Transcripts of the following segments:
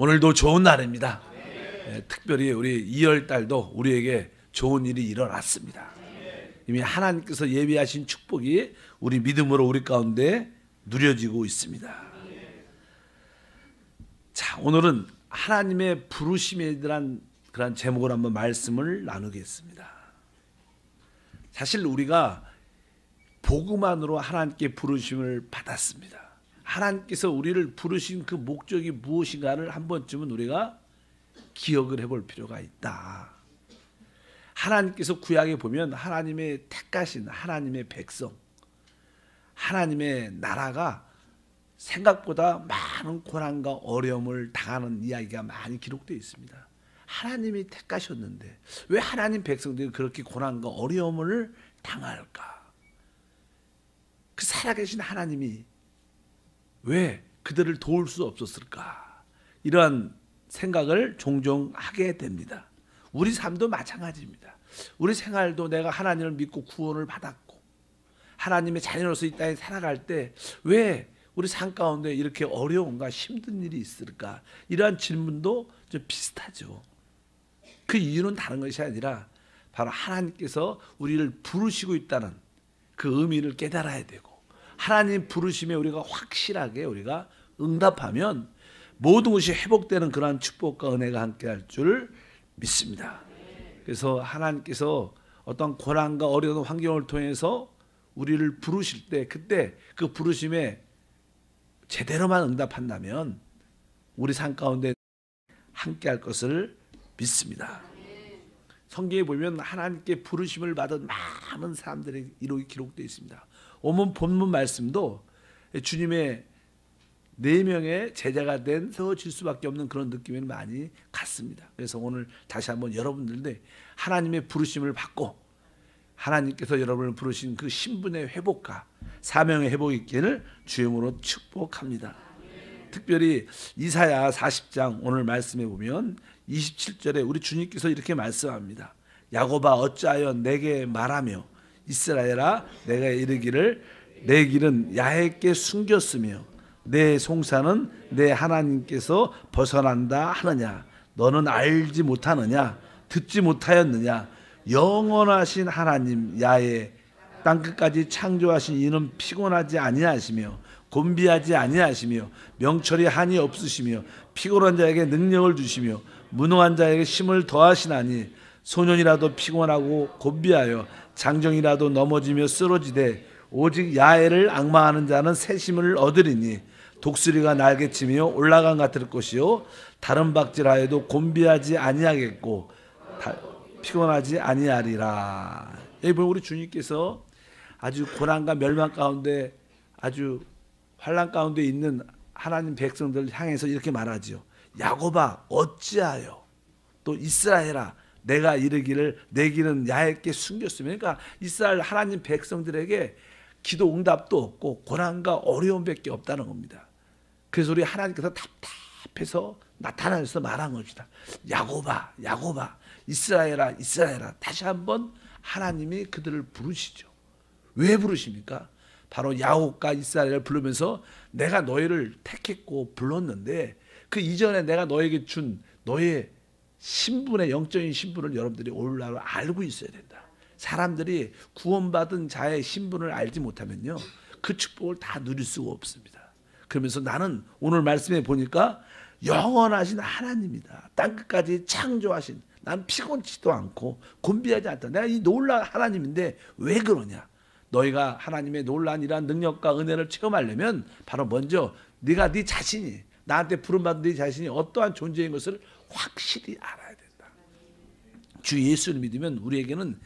오늘도 좋은 날입니다. 예, 특별히 우리 2월 달도 우리에게 좋은 일이 일어났습니다. 이미 하나님께서 예비하신 축복이 우리 믿음으로 우리 가운데 누려지고 있습니다. 자, 오늘은 하나님의 부르심에 대한 그런 제목을 한번 말씀을 나누겠습니다. 사실 우리가 복음만으로 하나님께 부르심을 받았습니다. 하나님께서 우리를 부르신 그 목적이 무엇인가를 한 번쯤은 우리가 기억을 해볼 필요가 있다. 하나님께서 구약에 보면 하나님의 택하신 하나님의 백성, 하나님의 나라가 생각보다 많은 고난과 어려움을 당하는 이야기가 많이 기록되어 있습니다. 하나님이 택하셨는데 왜 하나님 백성들이 그렇게 고난과 어려움을 당할까? 그 살아계신 하나님이 왜 그들을 도울 수 없었을까? 이러한 생각을 종종 하게 됩니다. 우리 삶도 마찬가지입니다. 우리 생활도 내가 하나님을 믿고 구원을 받았고 하나님의 자녀로서 이 땅에 살아갈 때 왜 우리 삶 가운데 이렇게 어려움과 힘든 일이 있을까? 이러한 질문도 좀 비슷하죠. 그 이유는 다른 것이 아니라 바로 하나님께서 우리를 부르시고 있다는 그 의미를 깨달아야 되고 하나님 부르심에 우리가 확실하게 우리가 응답하면 모든 것이 회복되는 그러한 축복과 은혜가 함께할 줄 믿습니다. 그래서 하나님께서 어떤 고난과 어려운 환경을 통해서 우리를 부르실 때 그때 그 부르심에 제대로만 응답한다면 우리 삶 가운데 함께할 것을 믿습니다. 성경에 보면 하나님께 부르심을 받은 많은 사람들의 이록이 기록되어 있습니다. 오늘 본문 말씀도 주님의 네 명의 제자가 된 세워질 수밖에 없는 그런 느낌이 많이 갔습니다. 그래서 오늘 다시 한번 여러분들도 하나님의 부르심을 받고 하나님께서 여러분을 부르신 그 신분의 회복과 사명의 회복이 있기를 주임으로 축복합니다. 특별히 이사야 40장 오늘 말씀해 보면 27절에 우리 주님께서 이렇게 말씀합니다. 야고바 어찌하여 내게 말하며 이스라엘아 내가 이르기를 내 길은 야훼께 숨겼으며 내 송사는 내 하나님께서 벗어난다 하느냐? 너는 알지 못하느냐? 듣지 못하였느냐? 영원하신 하나님 야훼 땅 끝까지 창조하신 이는 피곤하지 아니하시며 곤비하지 아니하시며 명철이 한이 없으시며 피곤한 자에게 능력을 주시며 무능한 자에게 힘을 더하시나니 소년이라도 피곤하고 곤비하여 장정이라도 넘어지며 쓰러지되 오직 야해를 악마하는 자는 새심을 얻으리니 독수리가 날개치며 올라간 같을 것이요 다른 박질하여도 곤비하지 아니하겠고 피곤하지 아니하리라. 여기 보면 우리 주님께서 아주 고난과 멸망 가운데 아주 환란 가운데 있는 하나님 백성들을 향해서 이렇게 말하지요. 야고바 어찌하여 또 이스라엘아 내가 이르기를 내 길은 야훼께 숨겼으면 그러니까 이스라엘 하나님 백성들에게 기도 응답도 없고 고난과 어려움밖에 없다는 겁니다. 그래서 우리 하나님께서 답답해서 나타나서 말한 것이다. 야고바, 야고바, 이스라엘아, 이스라엘아. 다시 한번 하나님이 그들을 부르시죠. 왜 부르십니까? 바로 야곱과 이스라엘을 부르면서 내가 너희를 택했고 불렀는데 그 이전에 내가 너에게 준 너의 신분의 영적인 신분을 여러분들이 오늘날 알고 있어야 된다. 사람들이 구원받은 자의 신분을 알지 못하면요. 그 축복을 다 누릴 수가 없습니다. 그러면서 나는 오늘 말씀에 보니까 영원하신 하나님이다. 땅끝까지 창조하신 난 피곤치도 않고 곤비하지 않다. 내가 이 놀라운 하나님인데 왜 그러냐? 너희가 하나님의 이러한 능력과 은혜를 체험하려면 바로 먼저 네가 네 자신이 나한테 부름받은 네 자신이 어떠한 존재인 것을 확실히 알아야 된다. 주 예수를 믿으면 우리에게는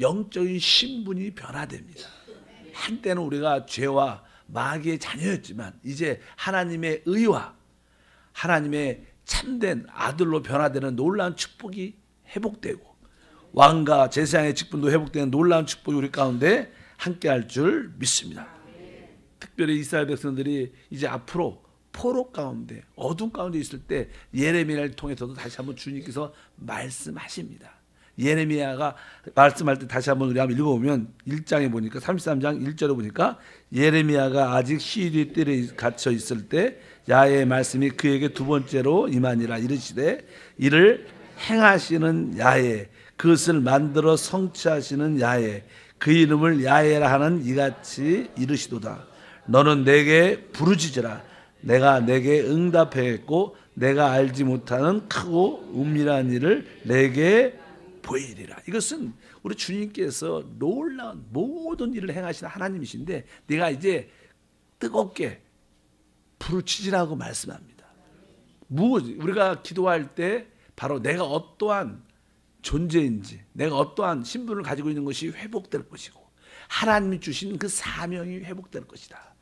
영적인 신분이 변화됩니다. 한때는 우리가 죄와 마귀의 자녀였지만 이제 하나님의 의와 하나님의 참된 아들로 변화되는 놀라운 축복이 회복되고 왕과 제사장의 직분도 회복되는 놀라운 축복이 우리 가운데 함께 할 줄 믿습니다. 특별히 이스라엘 백성들이 이제 앞으로 포로 가운데 어둠 가운데 있을 때 예레미야를 통해서도 다시 한번 주님께서 말씀하십니다. 예레미야가 말씀할 때 다시 한번 우리 한번 읽어보면 1장에 보니까 33장 1절에 보니까 예레미야가 아직 시리 뜰에 갇혀 있을 때 야의 말씀이 그에게 두 번째로 임하니라 이르시되 이를 행하시는 야의 그것을 만들어 성취하시는 야의 그 이름을 야해라 하는 이같이 이르시도다. 너는 내게 부르짖으라. 내가 내게 응답하겠고 내가 알지 못하는 크고 은밀한 일을 내게 보이리라. 이것은 우리 주님께서 놀라운 모든 일을 행하시는 하나님이신데 내가 이제 뜨겁게 부르짖으라고 말씀합니다. 무엇 우리가 기도할 때 바로 내가 어떠한 존재인지 내가 어떠한 신분을 가지고 있는 것이 회복될 것이고 하나님이 주신 그 사명이 회복될 것이다.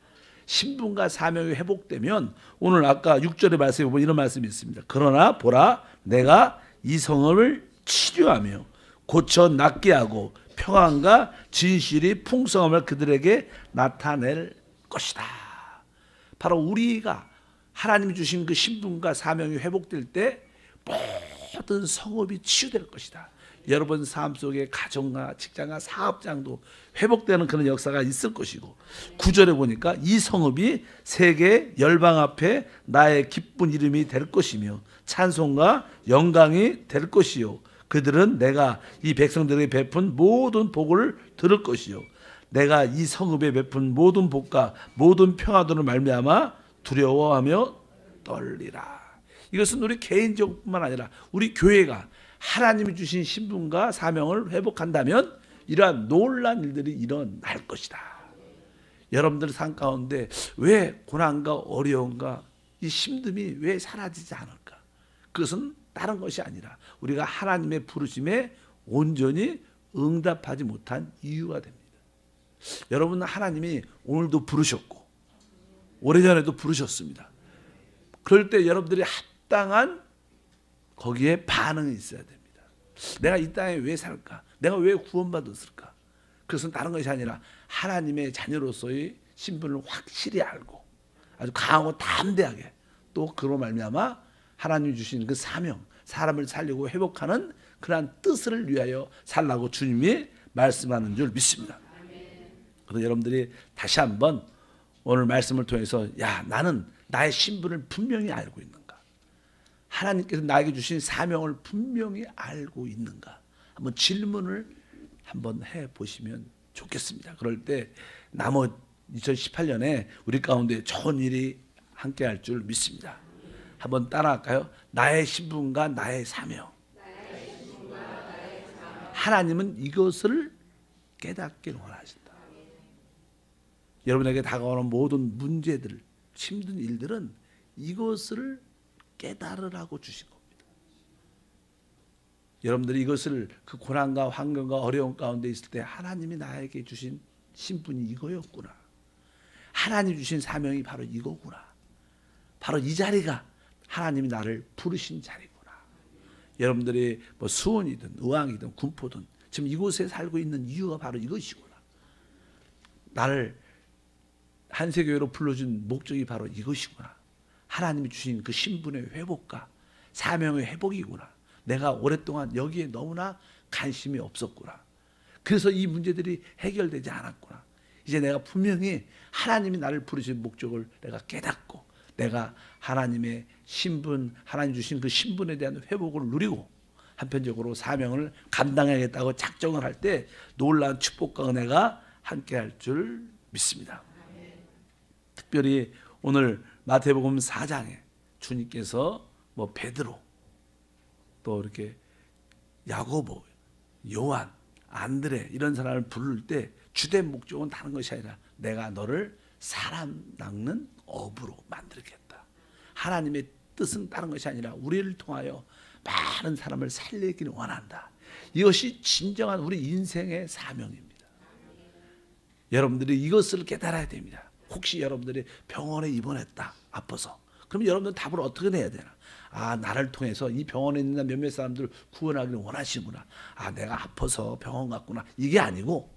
신분과 사명이 회복되면 오늘 아까 6절의 말씀에 보면 이런 말씀이 있습니다. 그러나 보라 내가 이 성을 치료하며 고쳐 낫게 하고 평안과 진실이 풍성함을 그들에게 나타낼 것이다. 바로 우리가 하나님이 주신 그 신분과 사명이 회복될 때 모든 성업이 치유될 것이다. 여러분 삶 속에 가정과 직장과 사업장도 회복되는 그런 역사가 있을 것이고 구절에 보니까 이 성읍이 세계 열방 앞에 나의 기쁜 이름이 될 것이며 찬송과 영광이 될 것이요 그들은 내가 이 백성들에게 베푼 모든 복을 들을 것이요 내가 이 성읍에 베푼 모든 복과 모든 평화도를 말미암아 두려워하며 떨리라. 이것은 우리 개인적뿐만 아니라 우리 교회가 하나님이 주신 신분과 사명을 회복한다면 이러한 놀란 일들이 일어날 것이다. 여러분들 삶 가운데 왜 고난과 어려움과 이 힘듦이 왜 사라지지 않을까? 그것은 다른 것이 아니라 우리가 하나님의 부르심에 온전히 응답하지 못한 이유가 됩니다. 여러분 하나님이 오늘도 부르셨고 오래전에도 부르셨습니다. 그럴 때 여러분들이 합당한 거기에 반응이 있어야 됩니다. 내가 이 땅에 왜 살까? 내가 왜 구원받았을까? 그것은 다른 것이 아니라 하나님의 자녀로서의 신분을 확실히 알고 아주 강하고 담대하게 또 그로 말미암아 하나님 주신 그 사명, 사람을 살리고 회복하는 그러한 뜻을 위하여 살라고 주님이 말씀하는 줄 믿습니다. 그래서 여러분들이 다시 한번 오늘 말씀을 통해서 야 나는 나의 신분을 분명히 알고 있는가? 하나님께서 나에게 주신 사명을 분명히 알고 있는가? 한번 질문을 한번 해 보시면 좋겠습니다. 그럴 때 남은 2018년에 우리 가운데 좋은 일이 함께 할 줄 믿습니다. 한번 따라할까요? 나의 신분과 나의 사명. 하나님은 이것을 깨닫길 원하신다. 여러분에게 다가오는 모든 문제들, 힘든 일들은 이것을 깨달으라고 주신 겁니다. 여러분들이 이것을 그 고난과 환경과 어려움 가운데 있을 때 하나님이 나에게 주신 신분이 이거였구나. 하나님 주신 사명이 바로 이거구나. 바로 이 자리가 하나님이 나를 부르신 자리구나. 여러분들이 뭐 수원이든 의왕이든 군포든 지금 이곳에 살고 있는 이유가 바로 이것이구나. 나를 한세교회로 불러준 목적이 바로 이것이구나. 하나님이 주신 그 신분의 회복과 사명의 회복이구나. 내가 오랫동안 여기에 너무나 관심이 없었구나. 그래서 이 문제들이 해결되지 않았구나. 이제 내가 분명히 하나님이 나를 부르신 목적을 내가 깨닫고 내가 하나님의 신분, 하나님 주신 그 신분에 대한 회복을 누리고 한편적으로 사명을 감당하겠다고 작정을 할 때 놀라운 축복과 은혜가 함께 할 줄 믿습니다. 특별히 오늘 마태복음 4장에 주님께서 뭐 베드로 또 이렇게 야고보, 요한, 안드레 이런 사람을 부를 때 주된 목적은 다른 것이 아니라 내가 너를 사람 낚는 업으로 만들겠다. 하나님의 뜻은 다른 것이 아니라 우리를 통하여 많은 사람을 살리기를 원한다. 이것이 진정한 우리 인생의 사명입니다. 여러분들이 이것을 깨달아야 됩니다. 혹시 여러분들이 병원에 입원했다. 아파서. 그럼 여러분들 답을 어떻게 내야 되나? 아, 나를 통해서 이 병원에 있는 몇몇 사람들 구원하기를 원하시구나. 아, 내가 아파서 병원 갔구나. 이게 아니고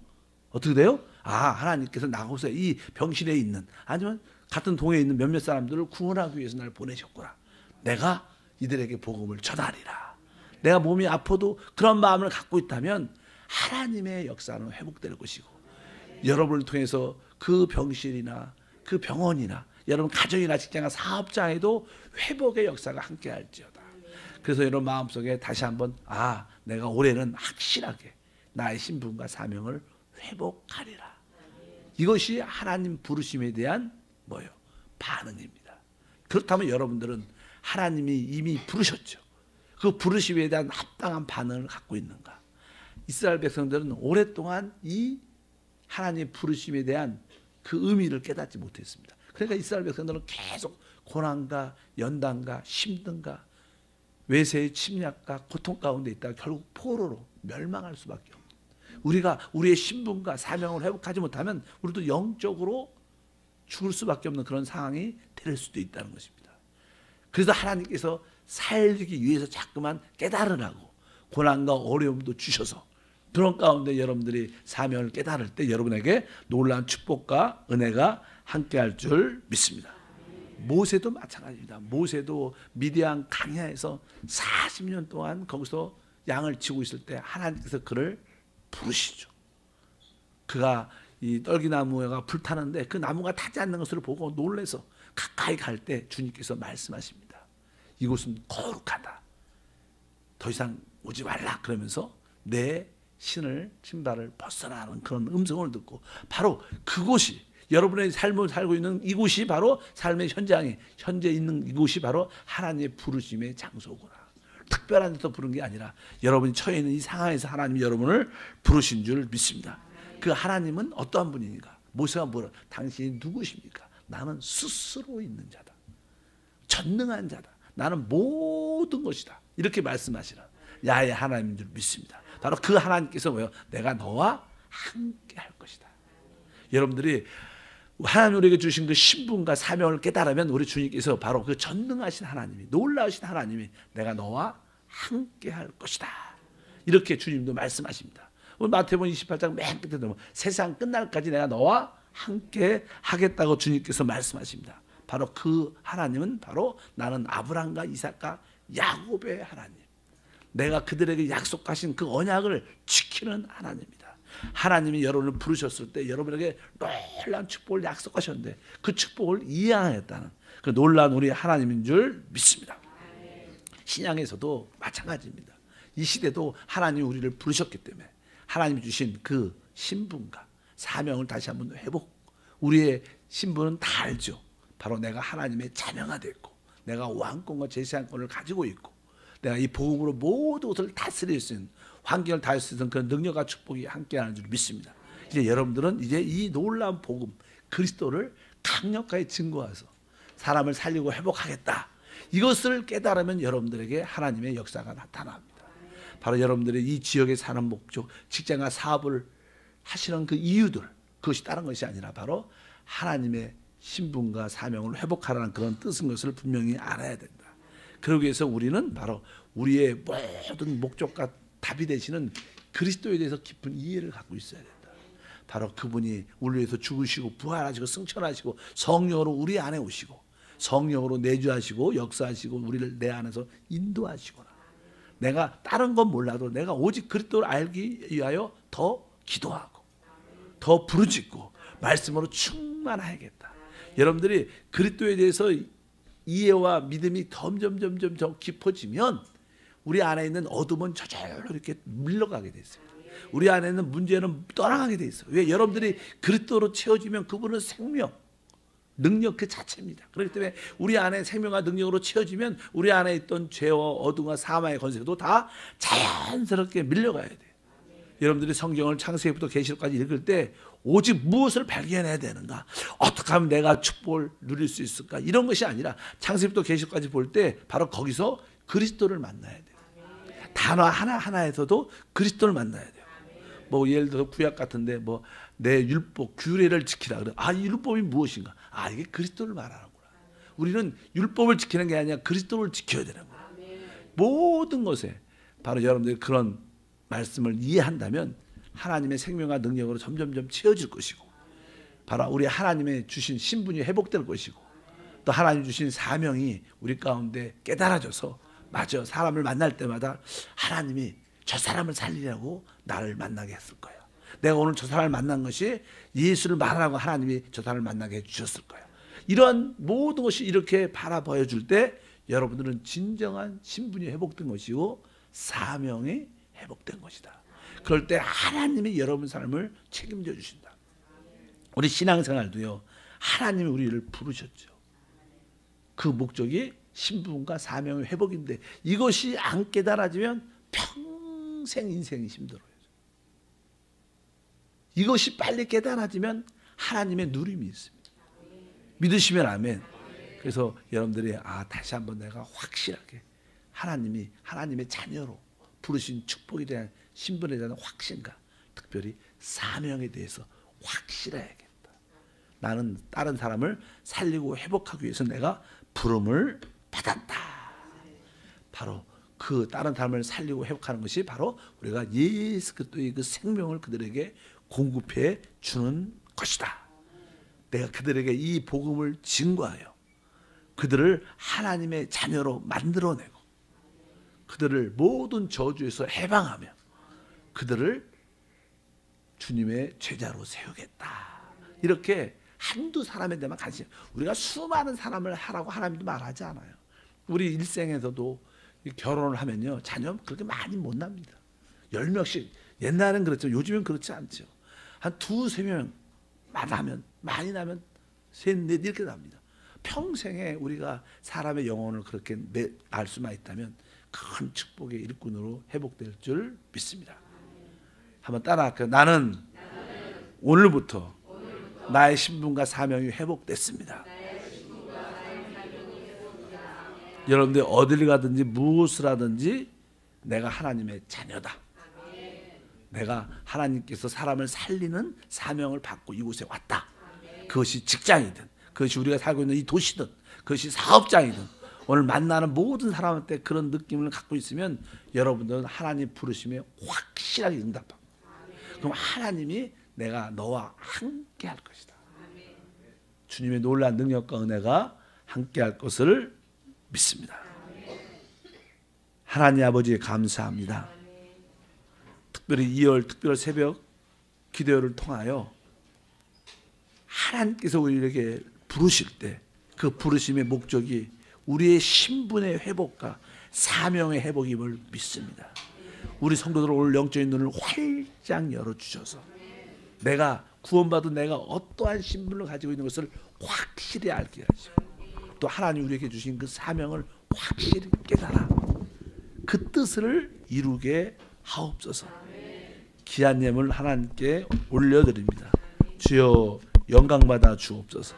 어떻게 돼요? 아, 하나님께서 나고서 이 병실에 있는 아니면 같은 동에 있는 몇몇 사람들을 구원하기 위해서 날 보내셨구나. 내가 이들에게 복음을 전하리라. 내가 몸이 아파도 그런 마음을 갖고 있다면 하나님의 역사는 회복될 것이고 여러분을 통해서 그 병실이나 그 병원이나 여러분 가정이나 직장이나 사업장에도 회복의 역사가 함께 할지어다. 그래서 여러분 마음속에 다시 한번 아 내가 올해는 확실하게 나의 신분과 사명을 회복하리라. 이것이 하나님 부르심에 대한 뭐요? 반응입니다. 그렇다면 여러분들은 하나님이 이미 부르셨죠. 그 부르심에 대한 합당한 반응을 갖고 있는가? 이스라엘 백성들은 오랫동안 이 하나님의 부르심에 대한 그 의미를 깨닫지 못했습니다. 그러니까 이스라엘 백성들은 계속 고난과 연단과 힘든가 외세의 침략과 고통 가운데 있다가 결국 포로로 멸망할 수밖에 없는. 우리가 우리의 신분과 사명을 회복하지 못하면 우리도 영적으로 죽을 수밖에 없는 그런 상황이 될 수도 있다는 것입니다. 그래서 하나님께서 살기 위해서 자꾸만 깨달으라고 고난과 어려움도 주셔서 그런 가운데 여러분들이 사명을 깨달을 때 여러분에게 놀라운 축복과 은혜가 함께할 줄 믿습니다. 모세도 마찬가지입니다. 모세도 미디안 강야에서 40년 동안 거기서 양을 치고 있을 때 하나님께서 그를 부르시죠. 그가 이 떨기나무가 불타는데 그 나무가 타지 않는 것을 보고 놀래서 가까이 갈 때 주님께서 말씀하십니다. 이곳은 거룩하다. 더 이상 오지 말라 그러면서 내 신을 신발을 벗어나는 그런 음성을 듣고 바로 그곳이 여러분의 삶을 살고 있는 이곳이 바로 삶의 현장이 현재 있는 이곳이 바로 하나님의 부르심의 장소구나. 특별한 데서 부른 게 아니라 여러분이 처해 있는 이 상황에서 하나님이 여러분을 부르신 줄 믿습니다. 그 하나님은 어떠한 분입니까? 모세가 뭐라? 당신이 누구십니까? 나는 스스로 있는 자다. 전능한 자다. 나는 모든 것이다. 이렇게 말씀하시는 야의 하나님인 줄 믿습니다. 바로 그 하나님께서 뭐요? 내가 너와 함께 할 것이다. 여러분들이 하나님 우리에게 주신 그 신분과 사명을 깨달으면 우리 주님께서 바로 그 전능하신 하나님이 놀라우신 하나님이 내가 너와 함께 할 것이다. 이렇게 주님도 말씀하십니다. 오늘 마태복음 28장 맨 끝에 보면 세상 끝날까지 내가 너와 함께 하겠다고 주님께서 말씀하십니다. 바로 그 하나님은 바로 나는 아브라함과 이삭과 야곱의 하나님. 내가 그들에게 약속하신 그 언약을 지키는 하나님입니다. 하나님이 여러분을 부르셨을 때 여러분에게 놀라운 축복을 약속하셨는데 그 축복을 이해하겠다는 그 놀라운 우리 하나님인 줄 믿습니다. 신앙에서도 마찬가지입니다. 이 시대도 하나님이 우리를 부르셨기 때문에 하나님이 주신 그 신분과 사명을 다시 한번 회복. 우리의 신분은 다 알죠. 바로 내가 하나님의 자녀가 됐고 내가 왕권과 제사장권을 가지고 있고 내가 이 복음으로 모든 것을 다스릴 수 있는 환경을 다할 수 있는 그런 능력과 축복이 함께하는 줄 믿습니다. 이제 여러분들은 이제 이 놀라운 복음 그리스도를 강력하게 증거해서 사람을 살리고 회복하겠다. 이것을 깨달으면 여러분들에게 하나님의 역사가 나타납니다. 바로 여러분들의 이 지역에 사는 목적, 직장과 사업을 하시는 그 이유들, 그것이 다른 것이 아니라 바로 하나님의 신분과 사명을 회복하라는 그런 뜻인 것을 분명히 알아야 된다. 그러기 위해서 우리는 바로 우리의 모든 목적과 답이 되시는 그리스도에 대해서 깊은 이해를 갖고 있어야 된다. 바로 그분이 우리 위해서 죽으시고 부활하시고 승천하시고 성령으로 우리 안에 오시고 성령으로 내주하시고 역사하시고 우리를 내 안에서 인도하시거나 내가 다른 건 몰라도 내가 오직 그리스도를 알기 위하여 더 기도하고 더 부르짖고 말씀으로 충만하겠다. 여러분들이 그리스도에 대해서 이해와 믿음이 점점 점점 더 깊어지면 우리 안에 있는 어둠은 저절로 이렇게 밀려가게 돼 있어요. 우리 안에 있는 문제는 떠나가게 돼 있어요. 왜 여러분들이 그리스도로 채워지면 그분은 생명, 능력 그 자체입니다. 그렇기 때문에 우리 안에 생명과 능력으로 채워지면 우리 안에 있던 죄와 어둠과 사망의 권세도 다 자연스럽게 밀려가야 돼요. 여러분들이 성경을 창세기부터 계시록까지 읽을 때 오직 무엇을 발견해야 되는가? 어떻게 하면 내가 축복을 누릴 수 있을까? 이런 것이 아니라 창세기부터 계시록까지 볼 때 바로 거기서 그리스도를 만나야 돼요. 단어 하나 하나에서도 그리스도를 만나야 돼요. 뭐 예를 들어 구약 같은데 뭐 내 율법 규례를 지키라 그래. 아, 이 율법이 무엇인가? 아, 이게 그리스도를 말하는구나. 우리는 율법을 지키는 게 아니라 그리스도를 지켜야 되는 거야. 모든 것에 바로 여러분들이 그런 말씀을 이해한다면 하나님의 생명과 능력으로 점점점 채워질 것이고 바로 우리 하나님의 주신 신분이 회복될 것이고 또 하나님 주신 사명이 우리 가운데 깨달아져서 맞아. 사람을 만날 때마다 하나님이 저 사람을 살리려고 나를 만나게 했을 거야. 내가 오늘 저 사람을 만난 것이 예수를 말하라고 하나님이 저 사람을 만나게 해주셨을 거야. 이런 모든 것이 이렇게 바라보여 줄 때 여러분들은 진정한 신분이 회복된 것이고 사명이 회복된 것이다. 그럴 때 하나님이 여러분 삶을 책임져 주신다. 우리 신앙생활도요. 하나님이 우리를 부르셨죠. 그 목적이 신분과 사명의 회복인데 이것이 안 깨달아지면 평생 인생이 힘들어요. 이것이 빨리 깨달아지면 하나님의 누림이 있습니다. 믿으시면 아멘. 그래서 여러분들이 아 다시 한번 내가 확실하게 하나님이 하나님의 자녀로 부르신 축복에 대한 신분에 대한 확신과 특별히 사명에 대해서 확실해야겠다. 나는 다른 사람을 살리고 회복하기 위해서 내가 부름을 받았다. 바로 그 다른 사람을 살리고 회복하는 것이 바로 우리가 예수 그리스도의 그 생명을 그들에게 공급해 주는 것이다. 내가 그들에게 이 복음을 증거하여 그들을 하나님의 자녀로 만들어내고 그들을 모든 저주에서 해방하며 그들을 주님의 제자로 세우겠다. 이렇게 한두 사람에 대한 관심. 우리가 수많은 사람을 하라고 하나님도 말하지 않아요. 우리 일생에서도 결혼을 하면요. 자녀 그렇게 많이 못 납니다. 열 명씩 옛날엔 그렇죠. 요즘엔 그렇지 않죠. 한 두세 명 만 나면 많이 나면 셋넷 이렇게 납니다. 평생에 우리가 사람의 영혼을 그렇게 알 수만 있다면 큰 축복의 일꾼으로 회복될 줄 믿습니다. 한번 따라 할까요? 나는 오늘부터 나의 신분과 사명이 회복됐습니다. 여러분들 어딜 가든지 무엇을 하든지 내가 하나님의 자녀다. 내가 하나님께서 사람을 살리는 사명을 받고 이곳에 왔다. 그것이 직장이든, 그것이 우리가 살고 있는 이 도시든, 그것이 사업장이든, 오늘 만나는 모든 사람한테 그런 느낌을 갖고 있으면 여러분들은 하나님 부르심에 확실하게 응답합니다. 그럼 하나님이 내가 너와 함께 할 것이다. 주님의 놀란 능력과 은혜가 함께 할 것을 믿습니다. 하나님 아버지 감사합니다. 특별히 2월 특별 새벽 기도를 통하여 하나님께서 우리에게 부르실 때 그 부르심의 목적이 우리의 신분의 회복과 사명의 회복임을 믿습니다. 우리 성도들 오늘 영적인 눈을 활짝 열어 주셔서 내가 구원받은 내가 어떠한 신분을 가지고 있는 것을 확실히 알게 하시고 또 하나님 우리에게 주신 그 사명을 확실히 깨달아 그 뜻을 이루게 하옵소서. 예물 하나님께 올려드립니다. 주여 영광 받아 주옵소서.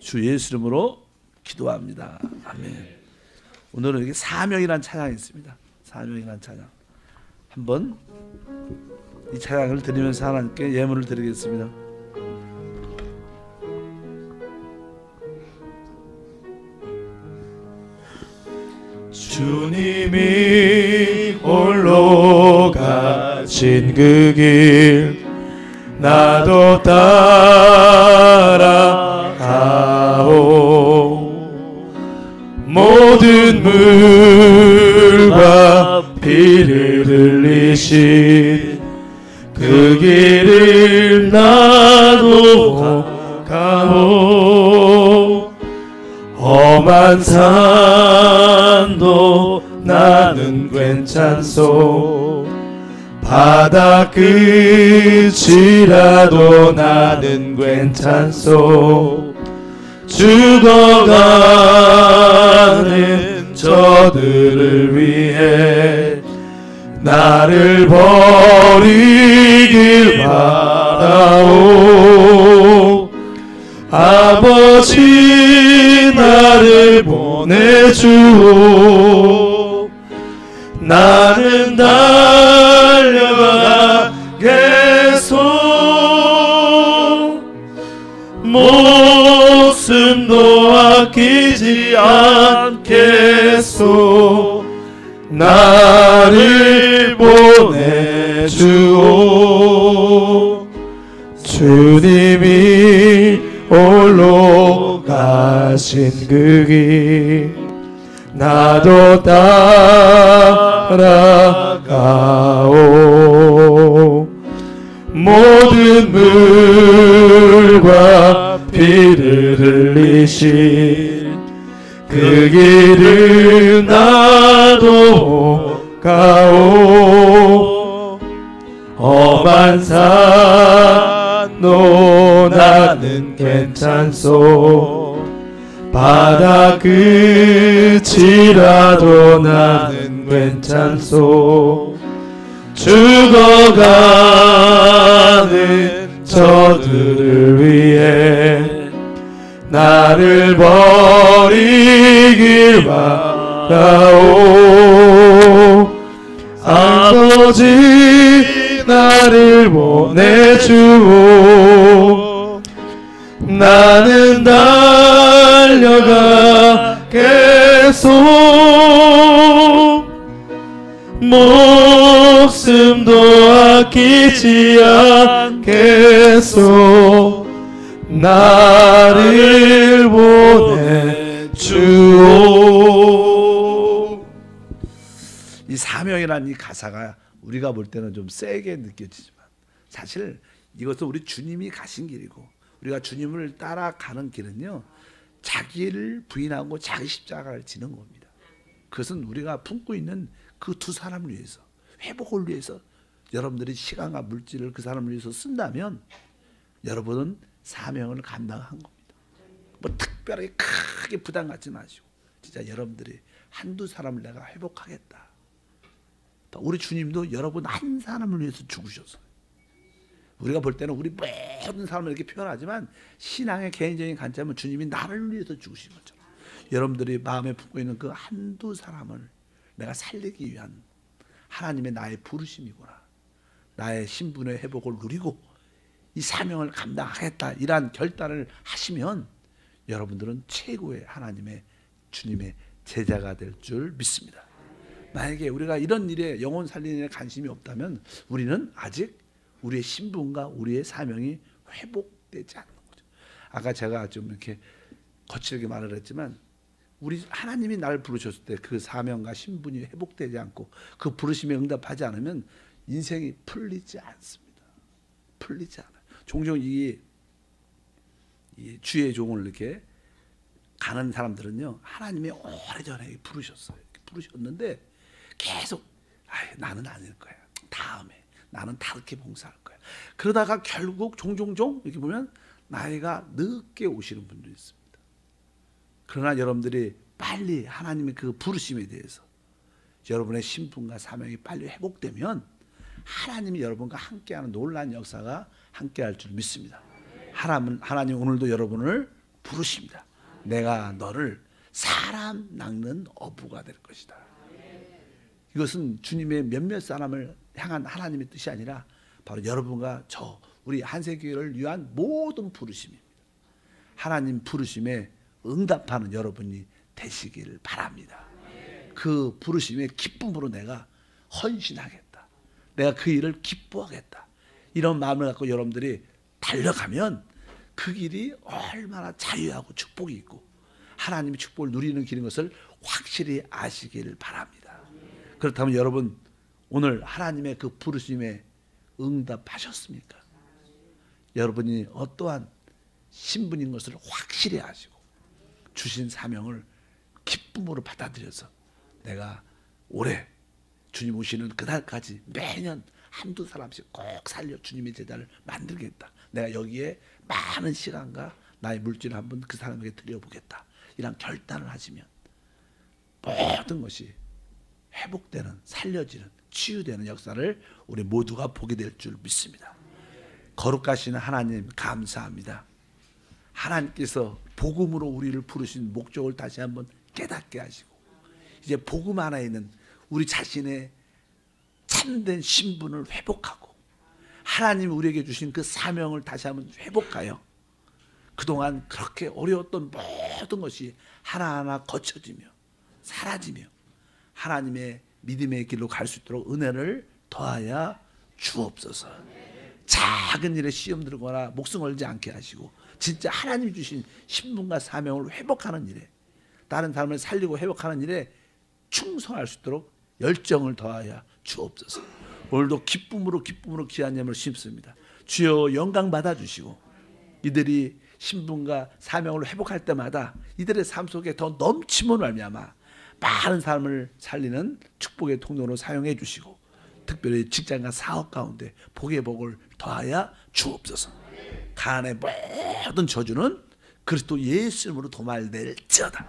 주 예수 이름으로 기도합니다. 아멘. 오늘은 여기 사명이란 찬양이 있습니다. 사명이란 찬양. 한번 이 찬양을 드리면서 하나님께 예물을 드리겠습니다. 주님이 홀로 가신 그 길 나도 따라가오 모든 물과 피를 흘리신 그 길을 나도 가오. 험한 산도 나는 괜찮소. 바다 끝이라도 나는 괜찮소. 죽어가는 저들을 위해 나를 버리길 바라오. 아버지 나를 보내주오. 나는 달려가겠소. 목숨도 아끼지 않겠소. 나를 보내주오. 주님이 홀로 가신 그 길. 나도 따라가오. 모든 물과 피를 흘리신 그 길을 나도 가오 험한 산도 나는 괜찮소. 바다 끝이라도 나는 괜찮소. 죽어가는 저들을 위해 나를 버리길 바라오 아버지 나를 보내주오. 나는 달려가겠소. 목숨도 아끼지 않겠소. 나를 보내주오. 이 사명이라는 이 가사가 우리가 볼 때는 좀 세게 느껴지지만 사실 이것은 우리 주님이 가신 길이고 우리가 주님을 따라가는 길은요 자기를 부인하고 자기 십자가를 지는 겁니다. 그것은 우리가 품고 있는 그 두 사람을 위해서 회복을 위해서 여러분들이 시간과 물질을 그 사람을 위해서 쓴다면 여러분은 사명을 감당한 겁니다. 뭐 특별하게 크게 부담 갖지 마시고 진짜 여러분들이 한두 사람을 내가 회복하겠다. 우리 주님도 여러분 한 사람을 위해서 죽으셨어요. 우리가 볼 때는 우리 모든 사람을 이렇게 표현하지만 신앙의 개인적인 관점은 주님이 나를 위해서 죽으신 거죠. 여러분들이 마음에 품고 있는 그 한두 사람을 내가 살리기 위한 하나님의 나의 부르심이구나. 나의 신분의 회복을 누리고 이 사명을 감당하겠다. 이러한 결단을 하시면 여러분들은 최고의 하나님의 주님의 제자가 될 줄 믿습니다. 만약에 우리가 이런 일에 영혼 살리는 일에 관심이 없다면 우리는 아직 우리의 신분과 우리의 사명이 회복되지 않는 거죠. 아까 제가 좀 이렇게 거칠게 말을 했지만 우리 하나님이 나를 부르셨을 때 그 사명과 신분이 회복되지 않고 그 부르심에 응답하지 않으면 인생이 풀리지 않습니다. 풀리지 않아요. 종종 이, 이 주의 종을 이렇게 가는 사람들은요 하나님이 오래전에 부르셨어요. 부르셨는데 계속 아 나는 아닐 거야. 다음에 나는 다르게 봉사할 거야. 그러다가 결국 종종종 이렇게 보면 나이가 늦게 오시는 분도 있습니다. 그러나 여러분들이 빨리 하나님의 그 부르심에 대해서 여러분의 신분과 사명이 빨리 회복되면 하나님이 여러분과 함께하는 놀라운 역사가 함께할 줄 믿습니다. 하나님, 하나님 오늘도 여러분을 부르십니다. 내가 너를 사람 낚는 어부가 될 것이다. 이것은 주님의 몇몇 사람을 향한 하나님의 뜻이 아니라 바로 여러분과 저 우리 한세교회를 위한 모든 부르심입니다. 하나님 부르심에 응답하는 여러분이 되시기를 바랍니다. 그 부르심의 기쁨으로 내가 헌신하겠다. 내가 그 일을 기뻐하겠다. 이런 마음을 갖고 여러분들이 달려가면 그 길이 얼마나 자유하고 축복이 있고 하나님의 축복을 누리는 길인 것을 확실히 아시기를 바랍니다. 그렇다면 여러분 오늘 하나님의 그 부르심에 응답하셨습니까? 여러분이 어떠한 신분인 것을 확실히 아시고 주신 사명을 기쁨으로 받아들여서 내가 올해 주님 오시는 그날까지 매년 한두 사람씩 꼭 살려 주님의 제자를 만들겠다. 내가 여기에 많은 시간과 나의 물질을 한번 그 사람에게 드려보겠다. 이런 결단을 하시면 모든 것이 회복되는 살려지는 치유되는 역사를 우리 모두가 보게 될 줄 믿습니다. 거룩하신 하나님 감사합니다. 하나님께서 복음으로 우리를 부르신 목적을 다시 한번 깨닫게 하시고 이제 복음 안에 있는 우리 자신의 참된 신분을 회복하고 하나님 우리에게 주신 그 사명을 다시 한번 회복하여 그동안 그렇게 어려웠던 모든 것이 하나하나 거쳐지며 사라지며 하나님의 믿음의 길로 갈 수 있도록 은혜를 더하여 주옵소서. 작은 일에 시험 들거나 목숨 걸지 않게 하시고 진짜 하나님 주신 신분과 사명을 회복하는 일에 다른 사람을 살리고 회복하는 일에 충성할 수 있도록 열정을 더하여 주옵소서. 오늘도 기쁨으로 기쁨으로 귀한 예물을 심습니다. 주여 영광 받아 주시고 이들이 신분과 사명을 회복할 때마다 이들의 삶 속에 더 넘치면 말미암아 많은 사람을 살리는 축복의 통로로 사용해 주시고 특별히 직장과 사업 가운데 복의 복을 더하여 주옵소서. 가난의 모든 저주는 그리스도 예수 이름으로 도말될지어다.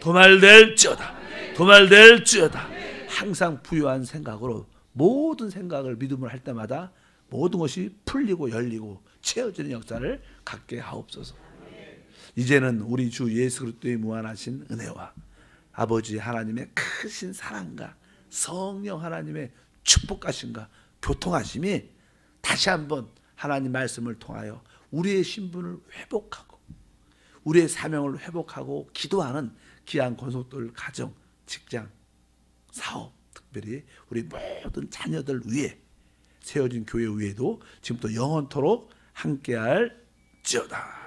도말될지어다. 도말될지어다. 항상 부유한 생각으로 모든 생각을 믿음을 할 때마다 모든 것이 풀리고 열리고 채워지는 역사를 갖게 하옵소서. 이제는 우리 주 예수 그리스도의 무한하신 은혜와 아버지 하나님의 크신 사랑과 성령 하나님의 축복하심과 교통하심이 다시 한번 하나님 말씀을 통하여 우리의 신분을 회복하고 우리의 사명을 회복하고 기도하는 귀한 권속들 가정, 직장, 사업 특별히 우리 모든 자녀들 위해 세워진 교회 위에도 지금부터 영원토록 함께할 지어다.